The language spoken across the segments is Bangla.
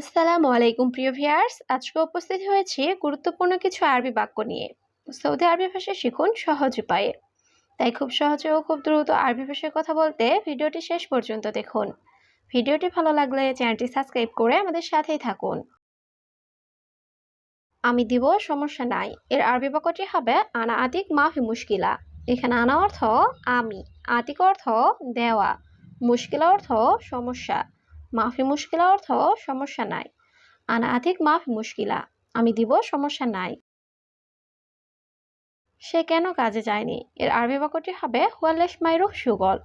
আসসালামু আলাইকুম, প্রিয় ভিয়ার্স আজকে উপস্থিত হয়েছি গুরুত্বপূর্ণ কিছু আরবি বাক্য নিয়ে। সৌদি আরবি ভাষা শিখুন সহজ উপায়ে। তাই খুব সহজে ও খুব দ্রুত আরবি ভাষায় কথা বলতে ভিডিওটি শেষ পর্যন্ত দেখুন। ভিডিওটি ভালো লাগলে চ্যানেলটি সাবস্ক্রাইব করে আমাদের সাথেই থাকুন। আমি দিব, সমস্যা নাই। এর আরবি বাক্যটি হবে আনা আতিক মাফি মুশকিলা। এখানে আনা অর্থ আমি, আতিক অর্থ দেওয়া। মুশকিলা অর্থ সমস্যা। মাফি মুশকিলা অর্থ সমস্যা নাই। আনা আতিক মাফি মুশকিলা, আমি দিব সমস্যা নাই। সে কেন কাজে যায়নি? এর আরবি বাক্যটি হবে, হুয়া লেশ মাইরুহ সুগল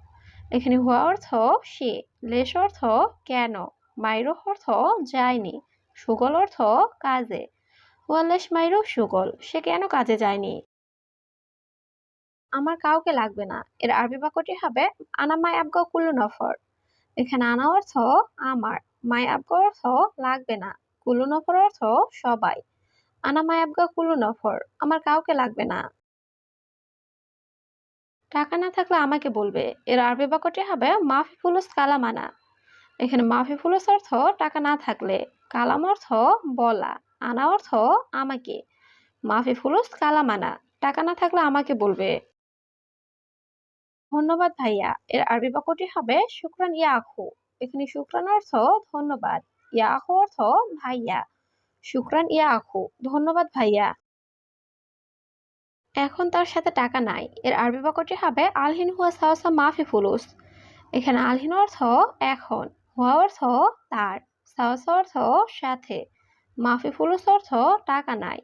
এখানে হুয়া অর্থ সে, লেশ অর্থ কেন, মাইরুহ অর্থ যায়নি, সুগল অর্থ কাজে। হুয়া লেশ মাইরুহ সুগল সে কেন কাজে যায়নি? আমার কাউকে লাগবে না। এর আরবি বাক্যটি হবে, আনা মাই আবগা কুল্লু নফর এখানে আনা অর্থ আমার, মাই আবগা অর্থ লাগবে না। কুল্লু নফর অর্থ সবাই। আনা মাই আবগা কুল্লু নফর আমার কাউকে লাগবে না। টাকা না থাকলে আমাকে বলবে, এর আরবি বাক্যটি হবে মাফি ফুলুস কালামানা। এখানে মাফি ফুলুস অর্থ টাকা না থাকলে, কালাম অর্থ বলা, আনা অর্থ আমাকে। মাফি ফুলুস কালামানা, টাকা না থাকলে আমাকে বলবে। ধন্যবাদ ভাইয়া। এর আরবি বাক্যটি হবে, শুক্রান ইয়া আখু এখানে শুক্রান অর্থ ধন্যবাদ ইয়া আখু অর্থ ভাইয়া। শুক্রান ইয়া আখু ধন্যবাদ ভাইয়া। এখন তার সাথে টাকা নাই। এর আরবি বাক্যটি হবে, আলহিন হুয়া সাওসা মাফি ফুলুস। এখানে আলহিন অর্থ এখন, হুয়া অর্থ তার সাওসা অর্থ সাথে, মাফি ফুলুস অর্থ টাকা নাই,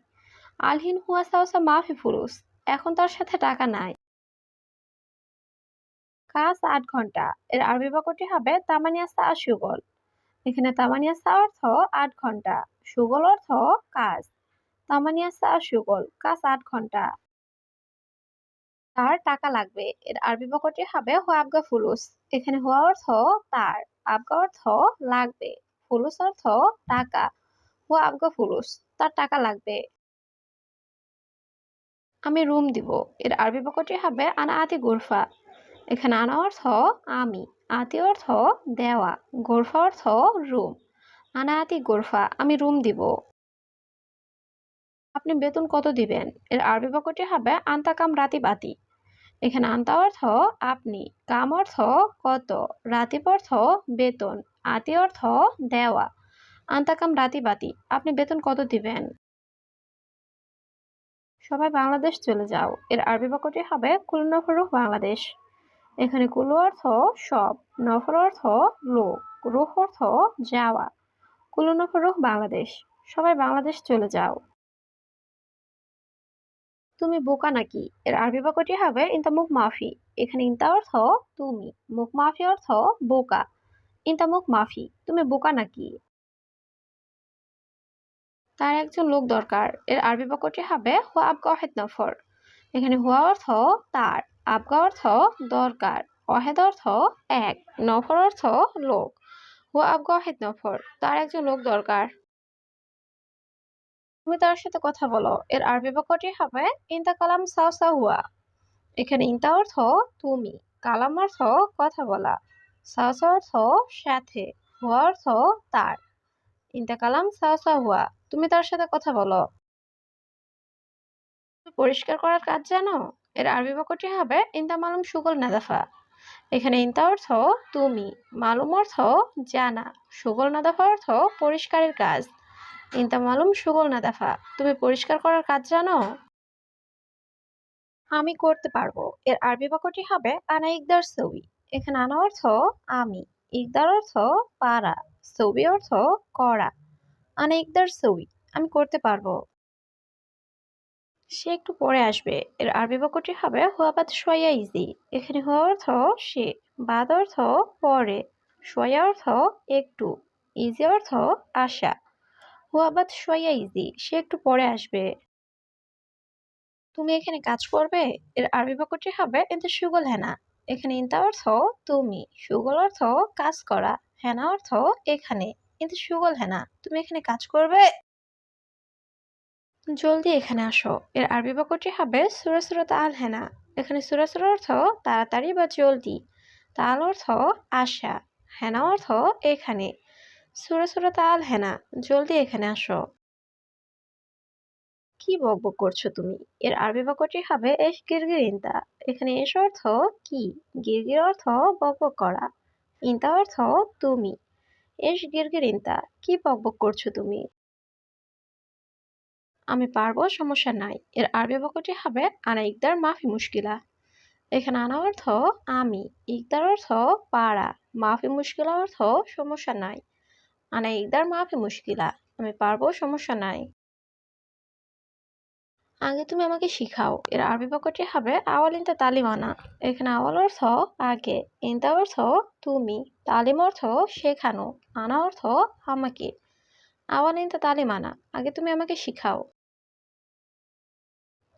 আলহিন হুয়া সাওসা মাফি ফুলুস। এখন তার সাথে টাকা নাই। কাজ আট ঘণ্টা। এর আরবি বাক্যটি হবে তামানিয়া সা সুগল। এখানে তামানিয়া সা অর্থ আট ঘণ্টা। সুগল অর্থ কাজ। তামানিয়া সা সুগল, কাজ আট ঘণ্টা। তার টাকা লাগবে। এর আরবি বাক্যটি হবে হুয়া আবগা ফুলুস। এখানে হুয়া অর্থ তার, আবগা অর্থ লাগবে। ফুলুস অর্থ টাকা। হুয়া আবগা ফুলুস, তার টাকা লাগবে। আমি রুম দিব। এর আরবি বাক্যটি হবে আনা আতি গুরফা। এখানে আনা অর্থ আমি, আতি অর্থ দেওয়া, গোরফা অর্থ রুম। আনা আতি গোরফা, আমি রুম দিব। আপনি বেতন কত দিবেন? এর আরবি বাক্যটি হবে আন্তা কাম রাতি বাতি। এখানে আন্তা অর্থ আপনি, কাম অর্থ কত, রাতিব অর্থ বেতন, আতি অর্থ দেওয়া। আন্তা কাম রাতি বাতি, আপনি বেতন কত দিবেন? সবাই বাংলাদেশ চলে যাও। এর আরবি বাক্যটি হবে কুলনফরুহ বাংলাদেশ। এখানে কুলু অর্থ সব নফর অর্থ লোক, রুহ অর্থ যাওয়া, কুলু নফরুহ বাংলাদেশ, সবাই বাংলাদেশ চলে যাও। তুমি বোকা নাকি? এর আরবি বাক্যটি হবে ইন্তা মুখ মাফি এখানে ইন্তা অর্থ তুমি মুখ মাফি অর্থ বোকা ইন্তা মুখ মাফি তুমি বোকা নাকি? তার একজন লোক দরকার, এর আরবি বাক্যটি হবে হুয়া আবগা অহেদ নফর এখানে হুয়া অর্থ তার আবগা অর্থ দরকার, অহেদ অর্থ এক, নফর অর্থ লোক। হুয়া আবগা অহেদ নফর, তার একজন লোক দরকার। তুমি তার সাথে কথা বলো, এর আরবি বাক্যটি হবে ইন্তা কালাম সাও হুয়া। এখানে ইন্তা অর্থ তুমি, কালাম অর্থ কথা বলা সাও অর্থ সাথে, হুয়া অর্থ তার। ইন্তা কালাম সাও হুয়া, তুমি তার সাথে কথা বলো। পরিষ্কার করার কাজ জানো? এর আরবি বাক্যটি হবে, ইন্তা মালুম সুগল নাদাফা। এখানে ইন্তা অর্থ তুমি। মালুম অর্থ জানা। সুগল নাদাফা অর্থ পরিষ্কারের কাজ। ইন্তা মালুম সুগল নাদাফা। তুমি পরিষ্কার করার কাজ জানো? আমি করতে পারব। এর আরবি বাক্যটি হবে, আনা ইকদার সবি। এখানে আনা অর্থ আমি। ইকদার অর্থ পারা। সবি অর্থ করা। আনা ইকদার সবি। আমি করতে পারব। সে একটু পরে আসবে। এর আরবি বাক্যটি হবে হুয়াবাদ সোয়া ইজি। এখানে হুয়া অর্থ সে, বাদ অর্থ পরে সোয়া অর্থ একটু, ইজি অর্থ আসা হুয়াবাদ সোয়া ইজি, সে একটু পরে আসবে। তুমি এখানে কাজ করবে? এর আরবি বাক্যটি হবে কিন্তু সুগল হেনা। এখানে ইন্তা অর্থ তুমি। সুগল অর্থ কাজ করা। হেনা অর্থ এখানে। কিন্তু সুগল হেনা। তুমি এখানে কাজ করবে? জলদি এখানে আসো। এর আরবি বাক্যটি হবে সুরা সুরাত আল হেনা এখানে সুরা সুরা অর্থ তাড়াতাড়ি বা জলদি। তাল অর্থ আশা। হেনা অর্থ এখানে। সুরে সুরে তাল হেনা জলদি এখানে আসো। কি বকবক করছ তুমি? এর আরবি বাক্যটি হবে এস গিরগির ইন্তা এখানে এস অর্থ কি? গিরগির অর্থ বকবক করা। ইন্তা অর্থ তুমি। এস গিরগির ইন্তা কি বকবক করছ তুমি? আমি পারব, সমস্যা নাই। এর আরবি বাক্যটি হবে আনা ইকদার মাফি মুশকিলা। এখানে আনা অর্থ আমি, ইকদার অর্থ পারা। মাফি মুশকিলা অর্থ সমস্যা নাই। আনা ইকদার মাফি মুশকিলা, আমি পারব, সমস্যা নাই। আগে তুমি আমাকে শিখাও। এর আরবি বাক্যটি হবে আওয়াল ইনতা তালিম আনা। এখানে আওয়াল অর্থ আগে, ইনতা অর্থ তুমি, তালিম অর্থ শেখানো, আনা অর্থ আমাকে। আওয়াল ইনতা তালিম আনা। আগে তুমি আমাকে শিখাও।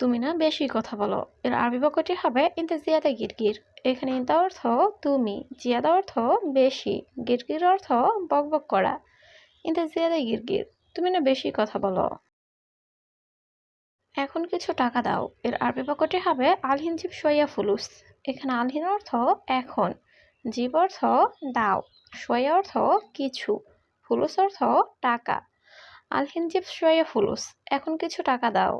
তুমি না বেশি কথা বলো। এর আরবি বাক্যটি হবে ইনতা জিয়াদা গিরগির এখানে ইনতা অর্থ তুমি জিয়াদা অর্থ বেশি গিরগির অর্থ বকবক করা ইনতা জিয়াদা গিরগির তুমি না বেশি কথা বলো। এখন কিছু টাকা দাও। এর আরবি বাক্যটি হবে আলহিন জিব সইয়া ফুলুস এখানে আলহিন অর্থ এখন জীব অর্থ দাও সইয়া অর্থ কিছু ফুলুস অর্থ টাকা আলহিন জিব সইয়া ফুলুস এখন কিছু টাকা দাও।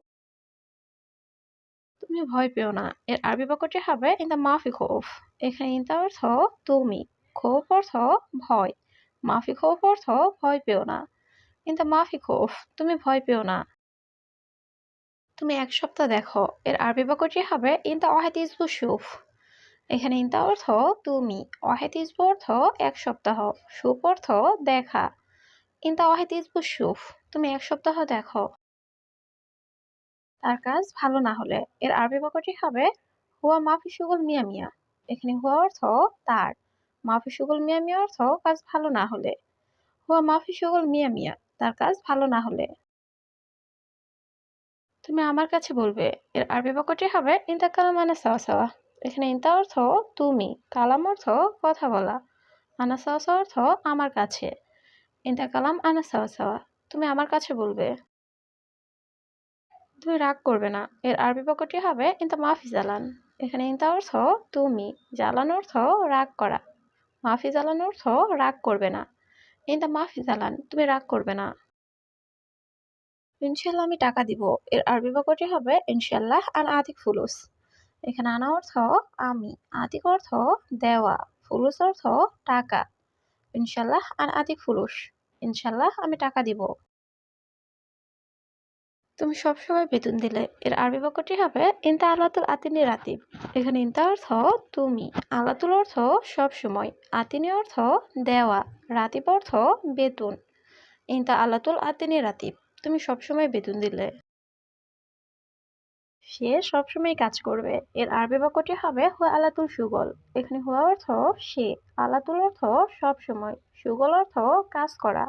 তুমি ভয় পেও না। এর আরবি বাক্যটি হবে ইন দ্য মাফি খোফ এখানে ইনতা অর্থ, তুমি খোফ অর্থ, ভয় মাফি খোফ অর্থ, ভয় পেও না ইন দ্য মাফি খোফ তুমি ভয় পেও না তুমি এক সপ্তাহ দেখো। এর আরবি বাক্যটি হবে ইনতা ওয়াহেদ ইসবু শুফ এখানে ইনতা অর্থ, তুমি ওয়াহেদ ইসবু অর্থ, এক সপ্তাহ সুপ অর্থ, দেখা ইনতা ওয়াহেদ ইসবু শুফ তুমি এক সপ্তাহ দেখো। তার কাজ ভালো না হলে। এর আরবি বাক্যটি হবে, হুয়া মাফি সুগল মিয়া মিয়া। এখানে হুয়া অর্থ তার। মাফি সুগল মিয়া মিয়া অর্থ কাজ ভালো না হলে। হুয়া মাফি সুগল মিয়া মিয়া, তার কাজ ভালো না হলে। তুমি আমার কাছে বলবে, এর আরবি বাক্যটি হবে, ইনতা কালাম আনা সাওয়া সাওয়া। এখানে ইনতা অর্থ তুমি, কালাম অর্থ কথা বলা। আনা সাওয়া সাওয়া অর্থ আমার কাছে। ইনতা কালাম আনা সাওয়া সাওয়া। তুমি আমার কাছে বলবে। তুমি রাগ করবে না। এর আরবি বাক্যটি হবে, ইনতা মাফি জালান। এখানে ইনতা অর্থ, তুমি। জ্বালান অর্থ, রাগ করা। মাফি জ্বালান অর্থ, রাগ করবে না। ইনতা মাফি জ্বালান তুমি রাগ করবে না। ইনশাল্লাহ আমি টাকা দিব। এর আরবি বাক্যটি হবে ইনশাল্লাহ আন আতিক ফুলুস। এখানে আনা অর্থ, আমি। আতিক অর্থ, দেওয়া। ফুলুস অর্থ, টাকা। ইনশাল্লাহ আন আতিক ফুলুস। ইনশাল্লাহ আমি টাকা দিব। তুমি সবসময় বেতন দিলে। এর আরবি বাক্যটি হবে, ইনতা আল্লাতুল আতিনি রাতিব। এখানে ইনতা অর্থ, তুমি। আল্লাতুল অর্থ সবসময় আতিনি অর্থ, দেওয়া। রাতিব অর্থ, বেতন। ইনতা আল্লাতুল আতিনি রাতিব, তুমি সবসময় বেতন দিলে। সে সবসময় কাজ করবে। এর আরবি বাক্যটি হবে, হুয়া আলাতুল সুগল। এখানে হুয়া অর্থ, সে। আলাতুল অর্থ সবসময় সুগল অর্থ, কাজ করা।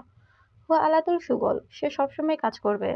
হুয়া আলাতুল সুগল, সে সবসময় কাজ করবে।